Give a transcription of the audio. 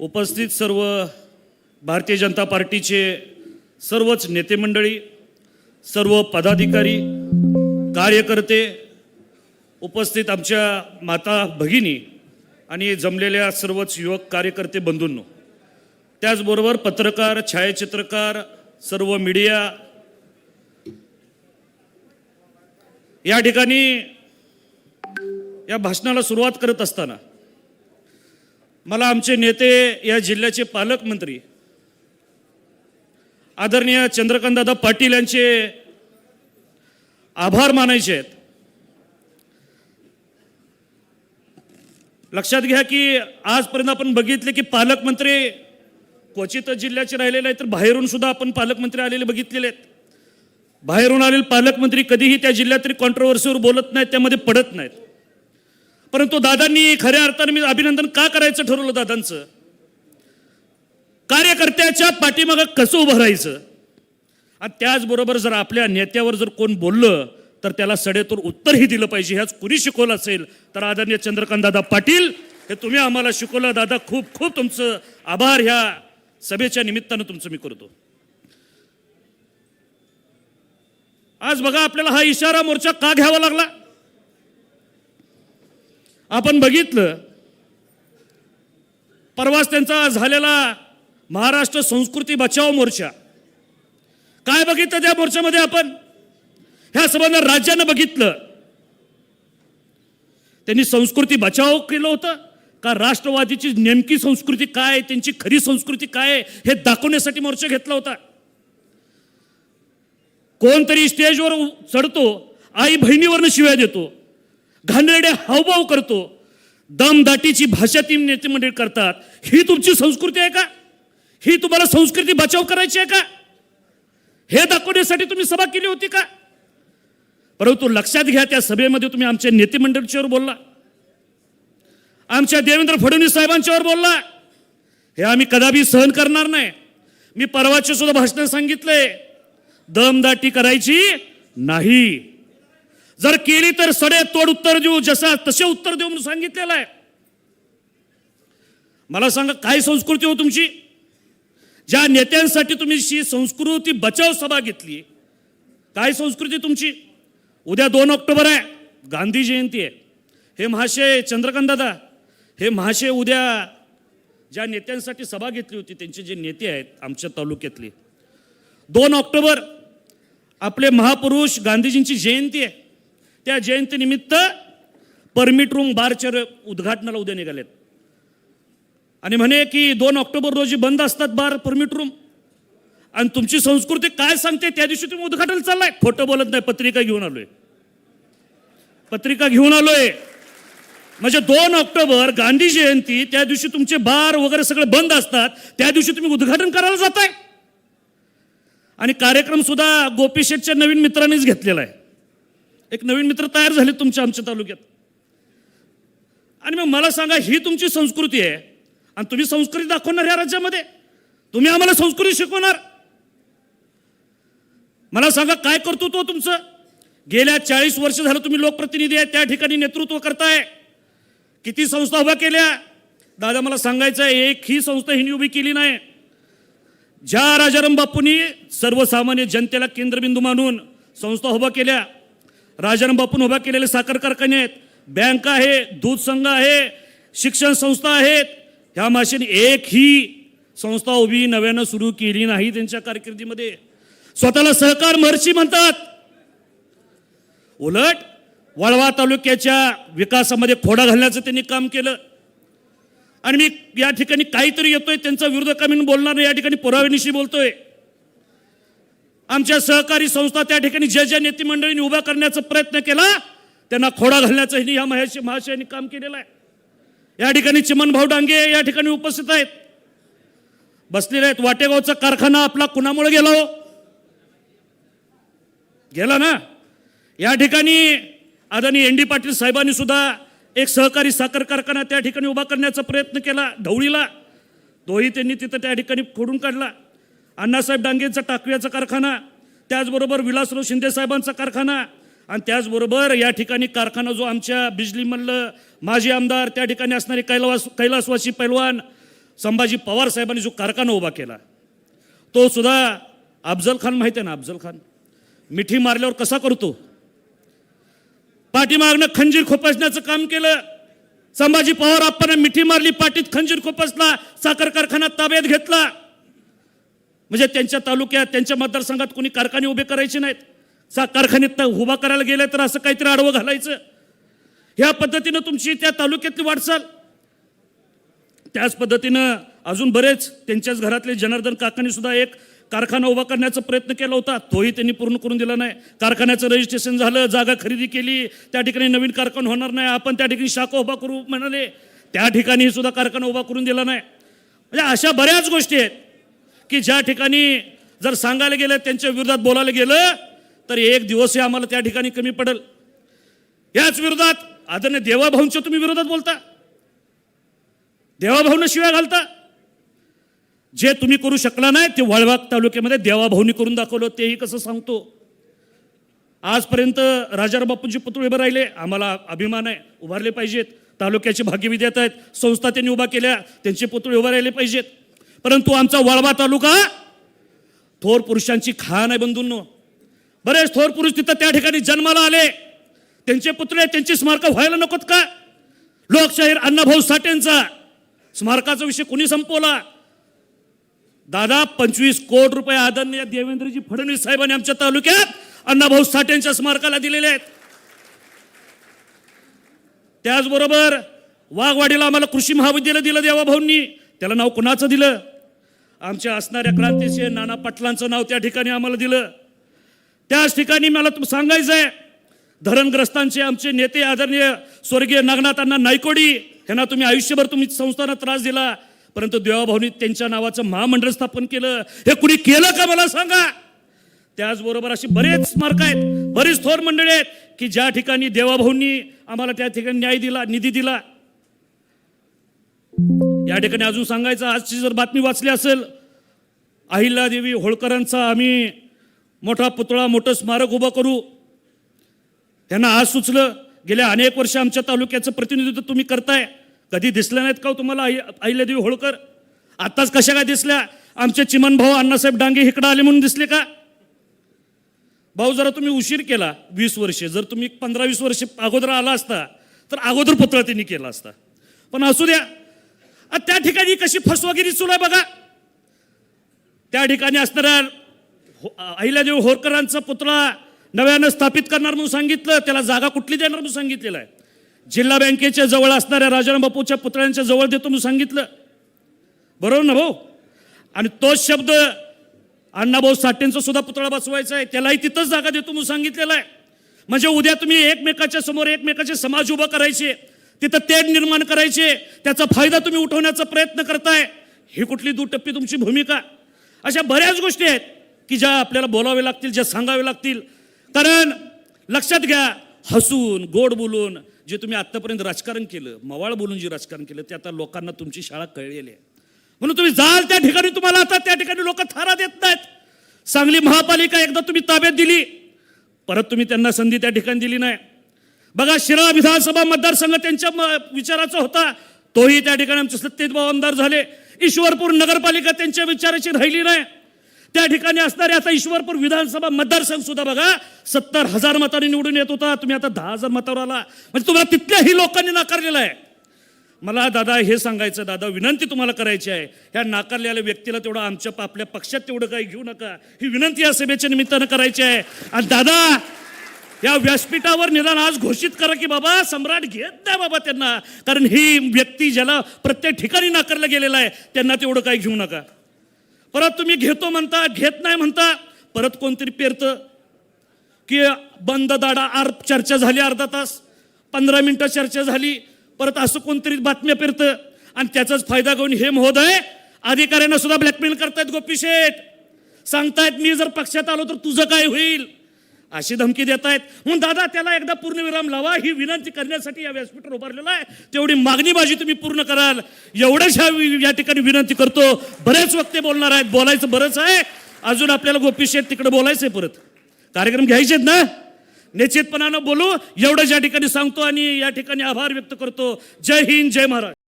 उपस्थित सर्व भारतीय जनता पार्टीचे सर्वच नेते मंडळी सर्व पदाधिकारी कार्यकर्ते उपस्थित आमच्या माता भगिनी आणि जमलेल्या सर्वच युवक कार्यकर्ते बंधूंनो त्याचबरोबर पत्रकार छायाचित्रकार सर्व मीडिया या ठिकाणी या भाषणाला सुरुवात करत असताना मला आमचे नेते या जिल्ह्याचे पालकमंत्री आदरणीय चंद्रकांतदादा पाटील यांचे आभार मानायचे आहेत. लक्षात घ्या की आजपर्यंत आपण बघितले की पालकमंत्री क्वचित जिल्ह्याचे राहिलेले आहेत तर बाहेरून सुद्धा आपण पालकमंत्री आलेले बघितलेले आहेत. बाहेरून आलेले पालकमंत्री कधीही त्या जिल्ह्यात तरी कॉन्ट्रोवर्सीवर बोलत नाहीत त्यामध्ये पडत नाहीत. परंतु दादांनी खऱ्या अर्थाने मी अभिनंदन का करायचं ठरवलं दादांचं? कार्यकर्त्याच्या पाठीमागं कसं उभं राहायचं? आणि त्याचबरोबर जर आपल्या नेत्यावर जर कोण बोललं तर त्याला सडेतोड उत्तरही दिलं पाहिजे. ह्याच कुणी शिकवलं असेल तर आदरणीय चंद्रकांत दादा पाटील हे तुम्ही आम्हाला शिकवलं. दादा खूप खूप तुमचं आभार. ह्या सभेच्या निमित्तानं तुमचं मी करतो. आज बघा आपल्याला हा इशारा मोर्चा का घ्यावा लागला? आपण बघितलं परवाच त्यांचा झालेला महाराष्ट्र संस्कृती बचाव मोर्चा. काय बघितलं त्या मोर्चामध्ये आपण? ह्या संबंध राज्यानं बघितलं. त्यांनी संस्कृती बचाव केलं होतं का राष्ट्रवादीची नेमकी संस्कृती काय त्यांची खरी संस्कृती काय हे दाखवण्यासाठी मोर्चा घेतला होता. कोणतरी स्टेजवर चढतो आई बहिणीवरनं शिव्या देतो. घाणेरडे हावभाव करतो. दमदाटीची भाषा ती नेते मंडळी करतात. ही तुमची संस्कृती आहे का? ही तुम्हाला संस्कृती बचाव करायची आहे का? हे दाखवण्यासाठी तुम्ही सभा केली होती का? परंतु लक्षात घ्या त्या सभेमध्ये तुम्ही आमच्या नेते मंडळीच्यावर बोलला. आमच्या देवेंद्र फडणवीस साहेबांच्यावर बोलला. हे आम्ही कदापि सहन करणार नाही. मी परवाचे सुद्धा भाषण सांगितले. दमदाटी करायची नाही. जर केली तर सडे तोड उत्तर देऊ जसा तसे उत्तर देऊ म्हणून सांगितलेलं आहे. मला सांगा काय संस्कृती हो तुमची? ज्या नेत्यांसाठी तुम्ही शी संस्कृती बचाव सभा घेतली काय संस्कृती तुमची? उद्या दोन ऑक्टोबर आहे गांधी जयंती आहे. हे महाशय चंद्रकांत दादा हे महाशय उद्या ज्या नेत्यांसाठी सभा घेतली होती त्यांचे जे नेते आहेत आमच्या तालुक्यातले. दोन ऑक्टोबर आपले महापुरुष गांधीजींची जयंती आहे. त्या जयंतीनिमित्त परमिट रूम बारच्या उद्घाटनाला उद्या निघालेत. आणि म्हणे की दोन ऑक्टोबर रोजी बंद असतात बार परमिट रूम आणि तुमची संस्कृती काय सांगते त्या दिवशी तुम्ही उद्घाटन चाललाय. खोटं बोलत नाही पत्रिका घेऊन आलोय. पत्रिका घेऊन आलोय. म्हणजे दोन ऑक्टोबर गांधी जयंती त्या दिवशी तुमचे बार वगैरे सगळे बंद असतात त्या दिवशी तुम्ही उद्घाटन करायला जाताय. आणि कार्यक्रम सुद्धा गोपी शेठच्या नवीन मित्रांनीच घेतलेला आहे. एक नवीन मित्र तयार झाले तुमच्या आमच्या तालुक्यात. आणि मग मला सांगा ही तुमची संस्कृती आहे. आणि तुम्ही संस्कृती दाखवणार या राज्यामध्ये? तुम्ही आम्हाला संस्कृती शिकवणार? मला सांगा काय करतो तो तुमचं? गेल्या चाळीस वर्ष झालं तुम्ही लोकप्रतिनिधी आहे त्या ठिकाणी नेतृत्व करताय. किती संस्था उभ्या केल्या? दादा मला सांगायचं आहे एक ही संस्था हिनी उभी केली नाही. ज्या राजाराम बापूंनी सर्वसामान्य जनतेला केंद्रबिंदू मानून संस्था उभा केल्या राजाराम बापून उभा केलेले साखर कारखाने आहेत. बँक आहे दूध संघ आहे शिक्षण संस्था आहेत. ह्या माशेने एक ही संस्था उभी नव्यानं सुरू केली नाही त्यांच्या कारकिर्दीमध्ये. स्वतःला सहकार महर्षी म्हणतात. उलट वळवा तालुक्याच्या विकासामध्ये खोडा घालण्याचं त्यांनी काम केलं. आणि मी या ठिकाणी काहीतरी येतोय त्यांचा विरोधक म्हणून बोलणार नाही या ठिकाणी पुराव्यानिशी बोलतोय. आमच्या सहकारी संस्था त्या ठिकाणी ज्या ज्या नेते मंडळींनी उभा करण्याचा प्रयत्न केला त्यांना खोडा घालण्याचंही या महाशय महाशयांनी काम केलेलं आहे. या ठिकाणी चिमन भाऊ डांगे या ठिकाणी उपस्थित आहेत. बसलेले आहेत. वाटेगावचा कारखाना आपला कुणामुळे गेला हो? गेला ना? या ठिकाणी आदरणीय एन डी पाटील साहेबांनी सुद्धा एक सहकारी साखर कारखाना त्या ठिकाणी उभा करण्याचा प्रयत्न केला ढवळीला तोही त्यांनी तिथं त्या ठिकाणी खोडून काढला. अण्णासाहेब डांगेंचा टाकव्याचा कारखाना त्याचबरोबर विलासराव शिंदेसाहेबांचा कारखाना आणि त्याचबरोबर या ठिकाणी कारखाना जो आमच्या बिजलीमधलं माजी आमदार त्या ठिकाणी असणारे कैलास कैलासवासी पैलवान संभाजी पवार साहेबांनी जो कारखाना उभा केला तो सुद्धा अफजल खान माहिती आहे ना अफजल खान? मिठी मारल्यावर कसा करतो? पाठीमागनं खंजीर खोपसण्याचं काम केलं संभाजी पवार आपण मिठी मारली पाठीत खंजीर खोपसला साखर कारखाना ताब्यात घेतला. म्हणजे त्यांच्या तालुक्यात त्यांच्या मतदारसंघात कोणी कारखाने उभे करायचे नाहीत. सा कारखान्यात उभा करायला गेलं तर असं काहीतरी आडवं घालायचं. ह्या पद्धतीनं तुमची त्या तालुक्यातली वाटचाल. त्याच पद्धतीनं अजून बरेच त्यांच्याच घरातले जनार्दन काकांनी सुद्धा एक कारखाना उभा करण्याचा प्रयत्न केला होता. तोही त्यांनी पूर्ण करून दिला नाही. कारखान्याचं रजिस्ट्रेशन झालं जागा खरेदी केली. त्या ठिकाणी नवीन कारखाना होणार नाही. आपण त्या ठिकाणी शाखा उभा करू म्हणाले. त्या ठिकाणी सुद्धा कारखाना उभा करून दिला नाही. म्हणजे अशा बऱ्याच गोष्टी आहेत. की ज्या ठिकाणी जर सांगायला गेलं त्यांच्या विरोधात बोलायला गेलं तर एक दिवसही आम्हाला त्या ठिकाणी कमी पडेल. याच विरोधात आदरणीय देवाभाऊंच्या तुम्ही विरोधात बोलता. देवाभाऊनं शिव्या घालता. जे तुम्ही करू शकला नाही ते वळवाग तालुक्यामध्ये देवाभाऊनी करून दाखवलं तेही कसं सांगतो. आजपर्यंत राजाराम बापूंचे पुतळे उभे राहिले आम्हाला अभिमान आहे उभारले पाहिजेत. तालुक्याचे भाग्यविद्यात आहेत संस्था त्यांनी उभा केल्या त्यांचे पुतळे उभे राहिले पाहिजेत. परंतु आमचा वळवा तालुका थोर पुरुषांची खाण आहे बंधूंनो. बरेच थोर पुरुष तिथं त्या ठिकाणी जन्माला आले. त्यांचे पुतळे त्यांची स्मारकं व्हायला नकोत का? लोकशाहीर अण्णाभाऊ साठेंचा स्मारकाचा विषय कोणी संपवला? दादा पंचवीस कोटी रुपये आदरणीय देवेंद्रजी फडणवीस साहेबांनी आमच्या तालुक्यात अण्णाभाऊ साठेंच्या स्मारकाला दिलेले आहेत. त्याचबरोबर वाघवाडीला आम्हाला कृषी महाविद्यालय दिलं देवाभाऊंनी त्याला नाव कुणाचं दिलं? आमच्या असणाऱ्या क्रांतीचे नाना पाटलांचं नाव त्या ठिकाणी आम्हाला दिलं. त्याच ठिकाणी मला तुम सांगायचं आहे धरणग्रस्तांचे आमचे नेते आदरणीय स्वर्गीय नागनाथांना नायकोडी यांना तुम्ही आयुष्यभर तुम्ही संस्थांना त्रास दिला परंतु देवाभाऊनी त्यांच्या नावाचं महामंडळ स्थापन केलं. हे कुणी केलं का मला सांगा? त्याचबरोबर अशी बरेच स्मारक आहेत बरीच थोर मंडळी आहेत की ज्या ठिकाणी देवाभाऊंनी आम्हाला त्या ठिकाणी न्याय दिला निधी दिला. या ठिकाणी अजून सांगायचं आजची जर बातमी वाचली असेल अहिल्यादेवी होळकरांचा आम्ही मोठा पुतळा मोठं स्मारक उभं करू. त्यांना आज सुचलं गेल्या अनेक वर्ष आमच्या तालुक्याचं प्रतिनिधित्व तुम्ही करताय. कधी दिसल्या नाहीत का हो तुम्हाला अहिल्यादेवी होळकर? आत्ताच कशा काय दिसल्या? आमचे चिमन भाऊ अण्णासाहेब डांगे इकडं आले म्हणून दिसले का? भाऊ जरा तुम्ही उशीर केला वीस वर्षे. जर तुम्ही पंधरा वीस वर्ष अगोदर आला असता तर अगोदर पुतळा त्यांनी केला असता. पण असू द्या त्या ठिकाणी कशी फसवागिरी सुरू आहे बघा. त्या ठिकाणी असणाऱ्या हो- अहिल्यादेवी होरकरांचा पुतळा नव्यानं स्थापित करणार म्हणून सांगितलं त्याला जागा कुठली देणार म्हणून सांगितलेलं आहे. जिल्हा बँकेच्या जवळ असणाऱ्या राजाराम बापूच्या पुतळ्यांच्या जवळ देतो म्हणून सांगितलं. बरोबर ना भाऊ? आणि तोच शब्द अण्णाभाऊ साठेंचा सुद्धा पुतळा बसवायचा आहे त्यालाही तिथंच जागा देतो म्हणून सांगितलेला आहे. म्हणजे उद्या तुम्ही एकमेकाच्या समोर एकमेकाचे समाज उभं करायचे तिथं तेढ निर्माण करायचे. त्याचा फायदा तुम्ही उठवण्याचा प्रयत्न करताय. ही कुठली दुटप्पी तुमची भूमिका? अशा बऱ्याच गोष्टी आहेत की ज्या आपल्याला बोलावे लागतील ज्या सांगावे लागतील. कारण लक्षात घ्या हसून गोड बोलून जे तुम्ही आत्तापर्यंत राजकारण केलं मवाळ बोलून जे राजकारण केलं ते आता लोकांना तुमची शाळा कळलेली आहे. म्हणून तुम्ही जाल त्या ठिकाणी तुम्हाला आता त्या ठिकाणी लोक थारा देत नाहीत. सांगली महापालिका एकदा तुम्ही ताब्यात दिली. परत तुम्ही त्यांना संधी त्या ठिकाणी दिली नाही. बघा शिराळा विधानसभा मतदारसंघ त्यांच्या म- विचाराचा होता. तोही त्या ठिकाणी आमचे सत्तेत आमदार झाले. ईश्वरपूर नगरपालिका त्यांच्या विचाराची राहिली नाही. त्या ठिकाणी असणारे आता ईश्वरपूर विधानसभा मतदारसंघ सुद्धा बघा सत्तर हजार मतांनी निवडून येत होता. तुम्ही आता दहा हजार मतावर आला. म्हणजे तुम्हाला तिथल्याही लोकांनी नाकारलेला आहे. मला दादा हे सांगायचं दादा विनंती तुम्हाला करायची आहे. ह्या नाकारलेल्या व्यक्तीला तेवढं आमच्या आपल्या पक्षात तेवढं काही घेऊ नका. ही विनंती या सभेच्या निमित्तानं करायची आहे. आणि दादा या व्यासपीठावर निदान आज घोषित करा की बाबा सम्राट घेत नाही बाबा त्यांना. कारण ही व्यक्ती ज्याला प्रत्येक ठिकाणी नाकारलं गेलेलं आहे त्यांना तेवढं काही घेऊ नका. परत तुम्ही घेतो म्हणता घेत नाही म्हणता परत कोणतरी पेरतं. की बंद दाडा आर चर्चा झाली अर्धा तास पंधरा मिनटं चर्चा झाली परत असं कोणतरी बातम्या पेरतं. आणि त्याचाच फायदा घेऊन हे महोदय अधिकाऱ्यांना सुद्धा ब्लॅकमेल करतायत गोपी शेठ. सांगतायत मी जर पक्षात आलो तर तुझं काय होईल? अशी धमकी देत आहेत. म्हणून दादा त्याला एकदा पूर्णविराम लावा. ही विनंती करण्यासाठी या व्यासपीठावर उभारलेलं आहे. तेवढी मागणीबाजी तुम्ही पूर्ण कराल. एवढंच या ठिकाणी विनंती करतो. बरेच वक्ते बोलणार आहेत. बोलायचं बरंच आहे. अजून आपल्याला गोपी शेठ तिकडे बोलायचं आहे परत. कार्यक्रम घ्यायचेत ना? निश्चितपणानं बोलू. एवढं या ठिकाणी सांगतो आणि या ठिकाणी आभार व्यक्त करतो. जय हिंद जय महाराज